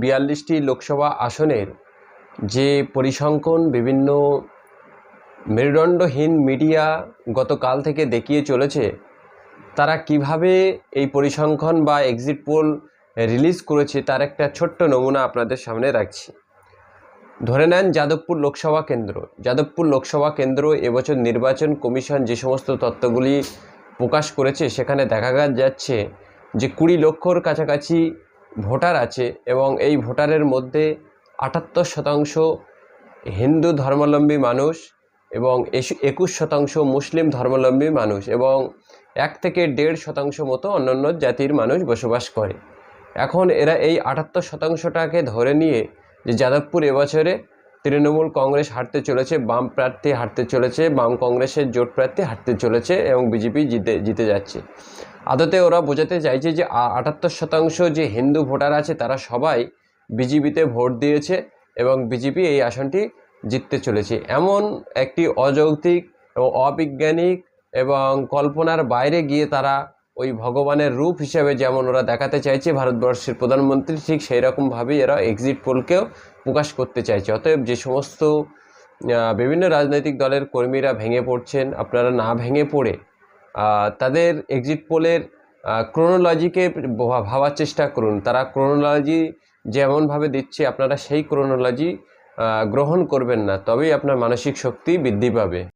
বিয়াল্লিশটি লোকসভা আসনের যে পরিসংখ্যান বিভিন্ন মেরুদণ্ডহীন মিডিয়া গতকাল থেকে দেখিয়ে চলেছে, তারা কীভাবে এই পরিসংখ্যান বা এক্সিট পোল রিলিজ করেছে তার একটা ছোট্ট নমুনা আপনাদের সামনে রাখছি। ধরে নেন যাদবপুর লোকসভা কেন্দ্র। যাদবপুর লোকসভা কেন্দ্র এবছর নির্বাচন কমিশন যে সমস্ত তত্ত্বগুলি প্রকাশ করেছে, সেখানে দেখা যাচ্ছে যে কুড়ি লক্ষর কাছাকাছি ভোটার আছে এবং এই ভোটারের মধ্যে আটাত্তর শতাংশ হিন্দু ধর্মাবলম্বী মানুষ এবং একুশ শতাংশ মুসলিম ধর্মাবলম্বী মানুষ এবং এক থেকে দেড় শতাংশ মতো অন্যান্য জাতির মানুষ বসবাস করে। এখন এরা এই আটাত্তর শতাংশটাকে ধরে নিয়ে যে যাদবপুর এবছরে তৃণমূল কংগ্রেস হারতে চলেছে, বাম প্রার্থী হারতে চলেছে, বাম কংগ্রেসের জোট প্রার্থী হারতে চলেছে এবং বিজেপি জিতে জিতে যাচ্ছে। আদতে ওরা বোঝাতে চাইছে যে আটাত্তর শতাংশ যে হিন্দু ভোটার আছে তারা সবাই বিজেপিতে ভোট দিয়েছে এবং বিজেপি এই আসনটি জিততে চলেছে। এমন একটি অযৌক্তিক এবং অবৈজ্ঞানিক এবং কল্পনার বাইরে গিয়ে তারা ওই ভগবানের রূপ হিসেবে যেমন ওরা দেখাতে চাইছে ভারতবর্ষের প্রধানমন্ত্রী, ঠিক সেই রকমভাবেই এরা এক্সিট পোলকেও প্রকাশ করতে চাইছে। অতএব যে সমস্ত বিভিন্ন রাজনৈতিক দলের কর্মীরা ভেঙে পড়ছেন, আপনারা না ভেঙে পড়ে তাদের এক্সিট পোলের ক্রোনোলজিকে ভাবার চেষ্টা করুন। তারা ক্রোনোলজি যেমনভাবে দিচ্ছে, আপনারা সেই ক্রোনোলজি গ্রহণ করবেন না, তবেই আপনার মানসিক শক্তি বৃদ্ধি পাবে।